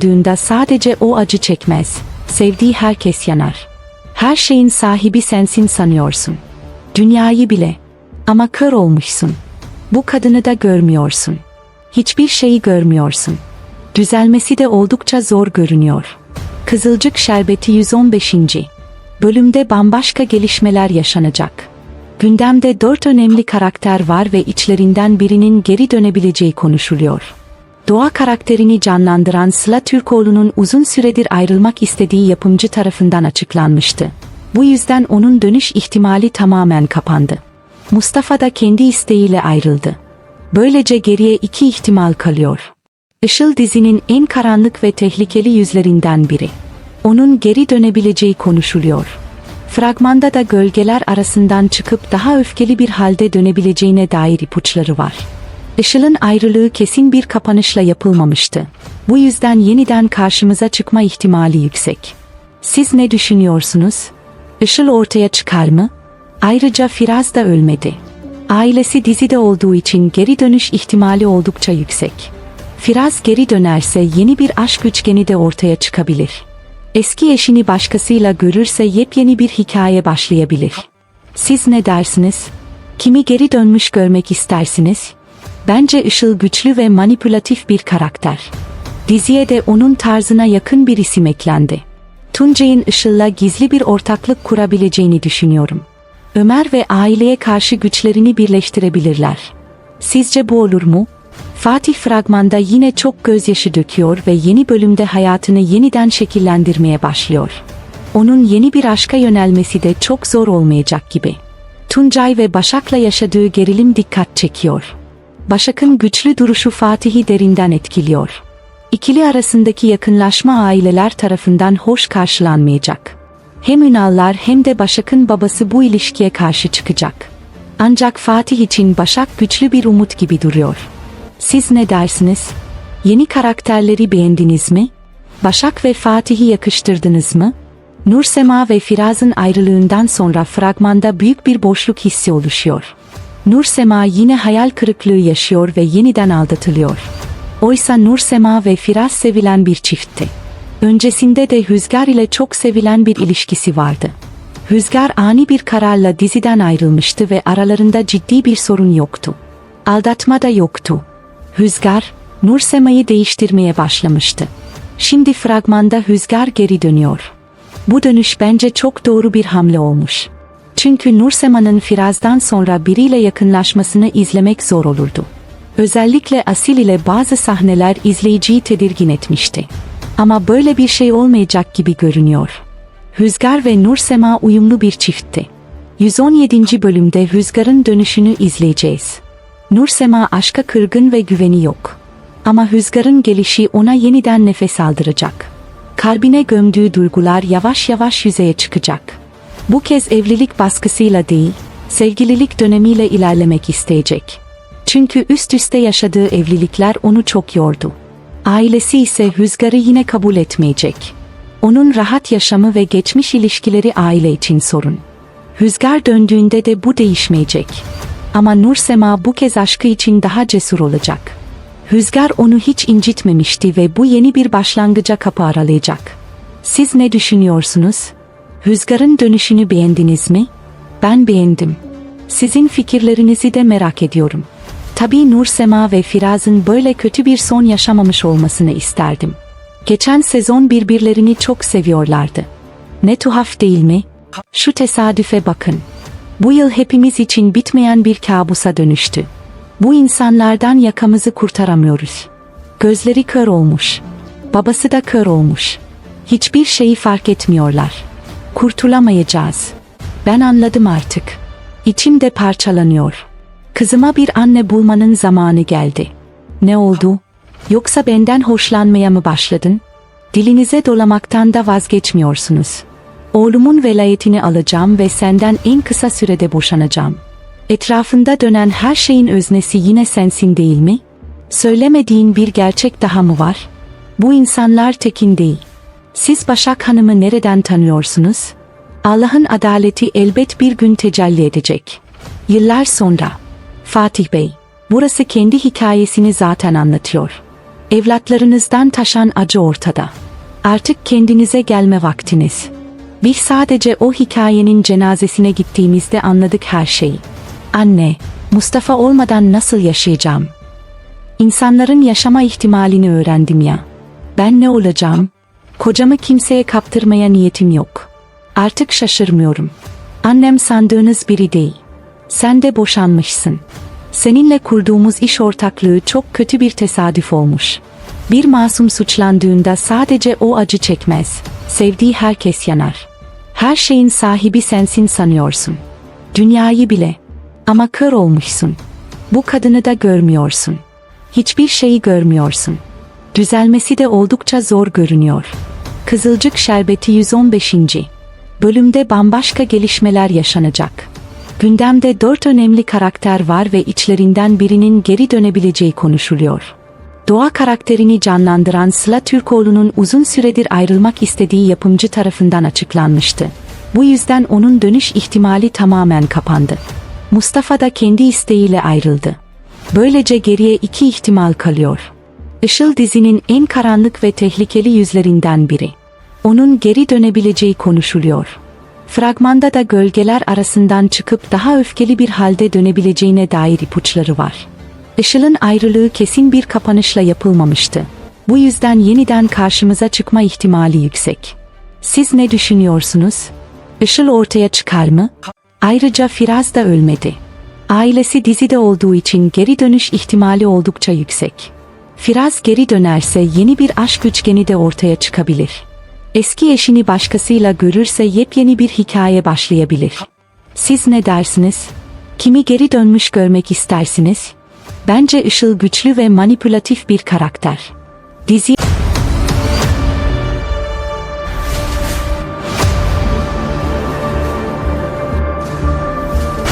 Düğünde sadece o acı çekmez. Sevdiği herkes yanar. Her şeyin sahibi sensin sanıyorsun. Dünyayı bile. Ama kör olmuşsun. Bu kadını da görmüyorsun. Hiçbir şeyi görmüyorsun. Düzelmesi de oldukça zor görünüyor. Kızılcık Şerbeti 115. Bölümde bambaşka gelişmeler yaşanacak. Gündemde dört önemli karakter var ve içlerinden birinin geri dönebileceği konuşuluyor. Doğa karakterini canlandıran Sıla Türkoğlu'nun uzun süredir ayrılmak istediği yapımcı tarafından açıklanmıştı. Bu yüzden onun dönüş ihtimali tamamen kapandı. Mustafa da kendi isteğiyle ayrıldı. Böylece geriye iki ihtimal kalıyor. Işıl dizinin en karanlık ve tehlikeli yüzlerinden biri. Onun geri dönebileceği konuşuluyor. Fragmanda da gölgeler arasından çıkıp daha öfkeli bir halde dönebileceğine dair ipuçları var. Işıl'ın ayrılığı kesin bir kapanışla yapılmamıştı. Bu yüzden yeniden karşımıza çıkma ihtimali yüksek. Siz ne düşünüyorsunuz? Işıl ortaya çıkar mı? Ayrıca Firaz da ölmedi. Ailesi dizide olduğu için geri dönüş ihtimali oldukça yüksek. Firaz geri dönerse yeni bir aşk üçgeni de ortaya çıkabilir. Eski eşini başkasıyla görürse yepyeni bir hikaye başlayabilir. Siz ne dersiniz? Kimi geri dönmüş görmek istersiniz? Bence Işıl güçlü ve manipülatif bir karakter. Diziye de onun tarzına yakın bir isim eklendi. Tuncay'ın Işıl'la gizli bir ortaklık kurabileceğini düşünüyorum. Ömer ve aileye karşı güçlerini birleştirebilirler. Sizce bu olur mu? Fatih fragmanda yine çok gözyaşı döküyor ve yeni bölümde hayatını yeniden şekillendirmeye başlıyor. Onun yeni bir aşka yönelmesi de çok zor olmayacak gibi. Tuncay ve Başak'la yaşadığı gerilim dikkat çekiyor. Başak'ın güçlü duruşu Fatih'i derinden etkiliyor. İkili arasındaki yakınlaşma aileler tarafından hoş karşılanmayacak. Hem Ünallar hem de Başak'ın babası bu ilişkiye karşı çıkacak. Ancak Fatih için Başak güçlü bir umut gibi duruyor. Siz ne dersiniz? Yeni karakterleri beğendiniz mi? Başak ve Fatih'i yakıştırdınız mı? Nursema ve Firaz'ın ayrılığından sonra fragmanda büyük bir boşluk hissi oluşuyor. Nursema yine hayal kırıklığı yaşıyor ve yeniden aldatılıyor. Oysa Nursema ve Firaz sevilen bir çiftti. Öncesinde de Hüzgar ile çok sevilen bir ilişkisi vardı. Hüzgar ani bir kararla diziden ayrılmıştı ve aralarında ciddi bir sorun yoktu. Aldatma da yoktu. Hüzgar, Nursema'yı değiştirmeye başlamıştı. Şimdi fragmanda Hüzgar geri dönüyor. Bu dönüş bence çok doğru bir hamle olmuş. Çünkü Nursema'nın Firaz'dan sonra biriyle yakınlaşmasını izlemek zor olurdu. Özellikle Asil ile bazı sahneler izleyiciyi tedirgin etmişti. Ama böyle bir şey olmayacak gibi görünüyor. Hüzgar ve Nursema uyumlu bir çiftti. 117. bölümde Hüzgar'ın dönüşünü izleyeceğiz. Nursema aşka kırgın ve güveni yok. Ama Hüzgar'ın gelişi ona yeniden nefes aldıracak. Kalbine gömdüğü duygular yavaş yavaş yüzeye çıkacak. Bu kez evlilik baskısıyla değil, sevgililik dönemiyle ilerlemek isteyecek. Çünkü üst üste yaşadığı evlilikler onu çok yordu. Ailesi ise Hüzgar'ı yine kabul etmeyecek. Onun rahat yaşamı ve geçmiş ilişkileri aile için sorun. Hüzgar döndüğünde de bu değişmeyecek. Ama Nursema bu kez aşkı için daha cesur olacak. Hüzgar onu hiç incitmemişti ve bu yeni bir başlangıca kapı aralayacak. Siz ne düşünüyorsunuz? Hüzgar'ın dönüşünü beğendiniz mi? Ben beğendim. Sizin fikirlerinizi de merak ediyorum. Tabii Nursema ve Firaz'ın böyle kötü bir son yaşamamış olmasını isterdim. Geçen sezon birbirlerini çok seviyorlardı. Ne tuhaf değil mi? Şu tesadüfe bakın. Bu yıl hepimiz için bitmeyen bir kabusa dönüştü. Bu insanlardan yakamızı kurtaramıyoruz. Gözleri kör olmuş. Babası da kör olmuş. Hiçbir şeyi fark etmiyorlar. Kurtulamayacağız. Ben anladım artık. İçim de parçalanıyor. Kızıma bir anne bulmanın zamanı geldi. Ne oldu? Yoksa benden hoşlanmaya mı başladın? Dilinize dolamaktan da vazgeçmiyorsunuz. Oğlumun velayetini alacağım ve senden en kısa sürede boşanacağım. Etrafında dönen her şeyin öznesi yine sensin değil mi? Söylemediğin bir gerçek daha mı var? Bu insanlar tekin değil. Siz Başak Hanım'ı nereden tanıyorsunuz? Allah'ın adaleti elbet bir gün tecelli edecek. Yıllar sonra. Fatih Bey, burası kendi hikayesini zaten anlatıyor. Evlatlarınızdan taşan acı ortada. Artık kendinize gelme vaktiniz. Biz sadece o hikayenin cenazesine gittiğimizde anladık her şeyi. Anne, Mustafa olmadan nasıl yaşayacağım? İnsanların yaşama ihtimalini öğrendim ya. Ben ne olacağım? Kocamı kimseye kaptırmaya niyetim yok. Artık şaşırmıyorum. Annem sandığınız biri değil. Sen de boşanmışsın. Seninle kurduğumuz iş ortaklığı çok kötü bir tesadüf olmuş. Bir masum suçlandığında sadece o acı çekmez. Sevdiği herkes yanar. Her şeyin sahibi sensin sanıyorsun. Dünyayı bile. Ama kör olmuşsun. Bu kadını da görmüyorsun. Hiçbir şeyi görmüyorsun. Düzelmesi de oldukça zor görünüyor. Kızılcık Şerbeti 115. Bölümde bambaşka gelişmeler yaşanacak. Gündemde dört önemli karakter var ve içlerinden birinin geri dönebileceği konuşuluyor. Doğa karakterini canlandıran Sıla Türkoğlu'nun uzun süredir ayrılmak istediği yapımcı tarafından açıklanmıştı. Bu yüzden onun dönüş ihtimali tamamen kapandı. Mustafa da kendi isteğiyle ayrıldı. Böylece geriye iki ihtimal kalıyor. Işıl dizinin en karanlık ve tehlikeli yüzlerinden biri. Onun geri dönebileceği konuşuluyor. Fragmanda da gölgeler arasından çıkıp daha öfkeli bir halde dönebileceğine dair ipuçları var. Işıl'ın ayrılığı kesin bir kapanışla yapılmamıştı. Bu yüzden yeniden karşımıza çıkma ihtimali yüksek. Siz ne düşünüyorsunuz? Işıl ortaya çıkar mı? Ayrıca Firaz da ölmedi. Ailesi dizide olduğu için geri dönüş ihtimali oldukça yüksek. Firaz geri dönerse yeni bir aşk üçgeni de ortaya çıkabilir. Eski eşini başkasıyla görürse yepyeni bir hikaye başlayabilir. Siz ne dersiniz? Kimi geri dönmüş görmek istersiniz? Bence Işıl güçlü ve manipülatif bir karakter. Dizi